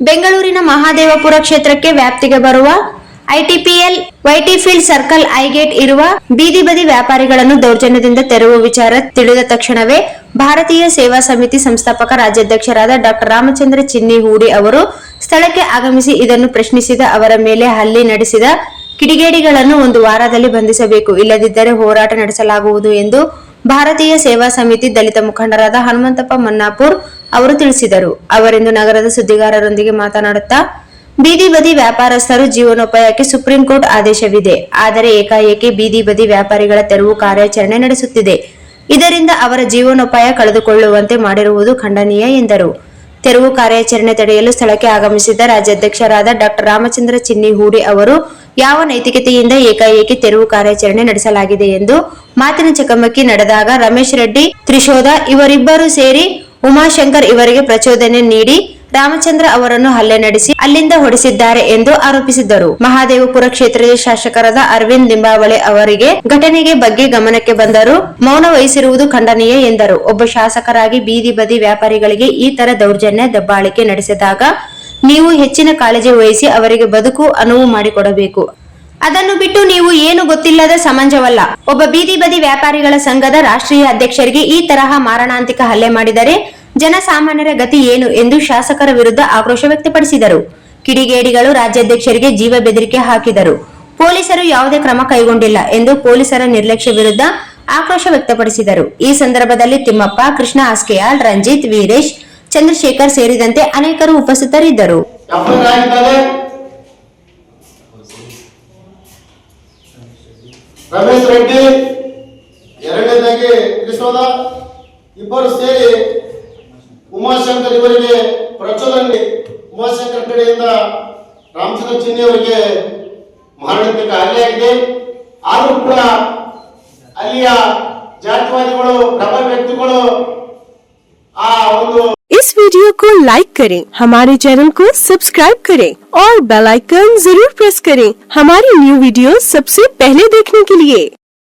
ಬೆಂಗಳೂರಿನ ಮಹಾದೇವಪುರ ಕ್ಷೇತ್ರಕ್ಕೆ ವ್ಯಾಪ್ತಿಗೆ ಬರುವ ಐಟಿಪಿಎಲ್ ವೈಟಿಫೀಲ್ಡ್ ಸರ್ಕಲ್ ಐಗೇಟ್ ಇರುವ ಬೀದಿ ಬದಿ ವ್ಯಾಪಾರಿಗಳನ್ನು ದೌರ್ಜನ್ಯದಿಂದ ತೆರವು ವಿಚಾರ ತಿಳಿದ ತಕ್ಷಣವೇ ಭಾರತೀಯ ಸೇವಾ ಸಮಿತಿ ಸಂಸ್ಥಾಪಕ ರಾಜ್ಯಾಧ್ಯಕ್ಷರಾದ ಡಾಕ್ಟರ್ ರಾಮಚಂದ್ರ ಚಿನ್ನಿ ಹೂಡಿ ಅವರು ಸ್ಥಳಕ್ಕೆ ಆಗಮಿಸಿ ಇದನ್ನು ಪ್ರಶ್ನಿಸಿದ ಅವರ ಮೇಲೆ ಹಲ್ಲೆ ನಡೆಸಿದ ಕಿಡಿಗೇಡಿಗಳನ್ನು ಒಂದು ವಾರದಲ್ಲಿ ಬಂಧಿಸಬೇಕು, ಇಲ್ಲದಿದ್ದರೆ ಹೋರಾಟ ನಡೆಸಲಾಗುವುದು ಎಂದು ಭಾರತೀಯ ಸೇವಾ ಸಮಿತಿ ದಲಿತ ಮುಖಂಡರಾದ ಹನುಮಂತಪ್ಪ ಮನ್ನಾಪುರ್ ಅವರು ತಿಳಿಸಿದರು. ಅವರಿಂದು ನಗರದ ಸುದ್ದಿಗಾರರೊಂದಿಗೆ ಮಾತನಾಡುತ್ತಾ ಬೀದಿ ಬದಿ ವ್ಯಾಪಾರಸ್ಥರು ಜೀವನೋಪಾಯಕ್ಕೆ ಸುಪ್ರೀಂ ಕೋರ್ಟ್ ಆದೇಶವಿದೆ. ಆದರೆ ಏಕಾಏಕಿ ಬೀದಿ ಬದಿ ವ್ಯಾಪಾರಿಗಳ ತೆರವು ಕಾರ್ಯಾಚರಣೆ ನಡೆಸುತ್ತಿದೆ. ಇದರಿಂದ ಅವರ ಜೀವನೋಪಾಯ ಕಳೆದುಕೊಳ್ಳುವಂತೆ ಮಾಡಿರುವುದು ಖಂಡನೀಯ ಎಂದರು. ತೆರವು ಕಾರ್ಯಾಚರಣೆ ತಡೆಯಲು ಸ್ಥಳಕ್ಕೆ ಆಗಮಿಸಿದ ರಾಜ್ಯಾಧ್ಯಕ್ಷರಾದ ಡಾಕ್ಟರ್ ರಾಮಚಂದ್ರ ಚಿನ್ನಿ ಹೂಡಿ ಅವರು, ಯಾವ ನೈತಿಕತೆಯಿಂದ ಏಕಾಏಕಿ ತೆರವು ಕಾರ್ಯಾಚರಣೆ ನಡೆಸಲಾಗಿದೆ ಎಂದು ಮಾತಿನ ಚಕಮಕಿ ನಡೆದಾಗ ರಮೇಶ್ ರೆಡ್ಡಿ, ತ್ರಿಶೋಧ ಇವರಿಬ್ಬರು ಸೇರಿ ಉಮಾಶಂಕರ್ ಇವರಿಗೆ ಪ್ರಚೋದನೆ ನೀಡಿ ರಾಮಚಂದ್ರ ಅವರನ್ನು ಹಲ್ಲೆ ನಡೆಸಿ ಅಲ್ಲಿಂದ ಹೊಡೆಸಿದ್ದಾರೆ ಎಂದು ಆರೋಪಿಸಿದ್ದರು. ಮಹಾದೇವಪುರ ಕ್ಷೇತ್ರದ ಶಾಸಕರಾದ ಅರವಿಂದ್ ಲಿಂಬಾವಳಿ ಅವರಿಗೆ ಘಟನೆಗೆ ಬಗ್ಗೆ ಗಮನಕ್ಕೆ ಬಂದರೂ ಮೌನ ವಹಿಸಿರುವುದು ಖಂಡನೀಯ ಎಂದರು. ಒಬ್ಬ ಶಾಸಕರಾಗಿ ಬೀದಿ ಬದಿ ವ್ಯಾಪಾರಿಗಳಿಗೆ ಈ ತರ ದೌರ್ಜನ್ಯ ದಬ್ಬಾಳಿಕೆ ನಡೆಸಿದಾಗ ನೀವು ಹೆಚ್ಚಿನ ಕಾಳಜಿ ವಹಿಸಿ ಅವರಿಗೆ ಬದುಕು ಅನುವು ಮಾಡಿಕೊಡಬೇಕು. ಅದನ್ನು ಬಿಟ್ಟು ನೀವು ಏನು ಗೊತ್ತಿಲ್ಲದ ಸಮಂಜವಲ್ಲ. ಒಬ್ಬ ಬೀದಿ ಬದಿ ವ್ಯಾಪಾರಿಗಳ ಸಂಘದ ರಾಷ್ಟ್ರೀಯ ಅಧ್ಯಕ್ಷರಿಗೆ ಈ ತರಹ ಮಾರಣಾಂತಿಕ ಹಲ್ಲೆ ಮಾಡಿದರೆ ಜನಸಾಮಾನ್ಯರ ಗತಿ ಏನು ಎಂದು ಶಾಸಕರ ವಿರುದ್ಧ ಆಕ್ರೋಶ ವ್ಯಕ್ತಪಡಿಸಿದರು. ಕಿಡಿಗೇಡಿಗಳು ರಾಜ್ಯಾಧ್ಯಕ್ಷರಿಗೆ ಜೀವ ಬೆದರಿಕೆ ಹಾಕಿದರು. ಪೊಲೀಸರು ಯಾವುದೇ ಕ್ರಮ ಕೈಗೊಂಡಿಲ್ಲ ಎಂದು ಪೊಲೀಸರ ನಿರ್ಲಕ್ಷ್ಯ ವಿರುದ್ಧ ಆಕ್ರೋಶ ವ್ಯಕ್ತಪಡಿಸಿದರು. ಈ ಸಂದರ್ಭದಲ್ಲಿ ತಿಮ್ಮಪ್ಪ, ಕೃಷ್ಣ ಆಸ್ಕೆಯಾಳ್ ರಂಜಿತ್, ವೀರೇಶ್, ಚಂದ್ರಶೇಖರ್ ಸೇರಿದಂತೆ ಅನೇಕರು ಉಪಸ್ಥಿತರಿದ್ದರು. ರಮೇಶ್ ರೆಡ್ಡಿ, ಎರಡನೇದಾಗಿ ಇಬ್ಬರು ಸೇರಿ ಉಮಾಶಂಕರ್ ಇವರಿಗೆ ಪ್ರಚೋದನೆ ಉಮಾಶಂಕರ್ ಕಡೆಯಿಂದ ರಾಮಚಂದ್ರ ಚಿನ್ನಿ ಅವರಿಗೆ ಮಾರಣಾಂತಿಕ ಹಲ್ಲೆ ಆಗಿದೆ ಆದರೂ ಕೂಡ ಅಲ್ಲಿಯ ಜಾತಿವಾದಿಗಳು ಪ್ರಬಲ ವ್ಯಕ್ತಿಗಳು ಆ ಒಂದು इस वीडियो को लाइक करें हमारे चैनल को सब्सक्राइब करें और बेल आइकन जरूर प्रेस करें हमारी न्यू वीडियो सबसे पहले देखने के लिए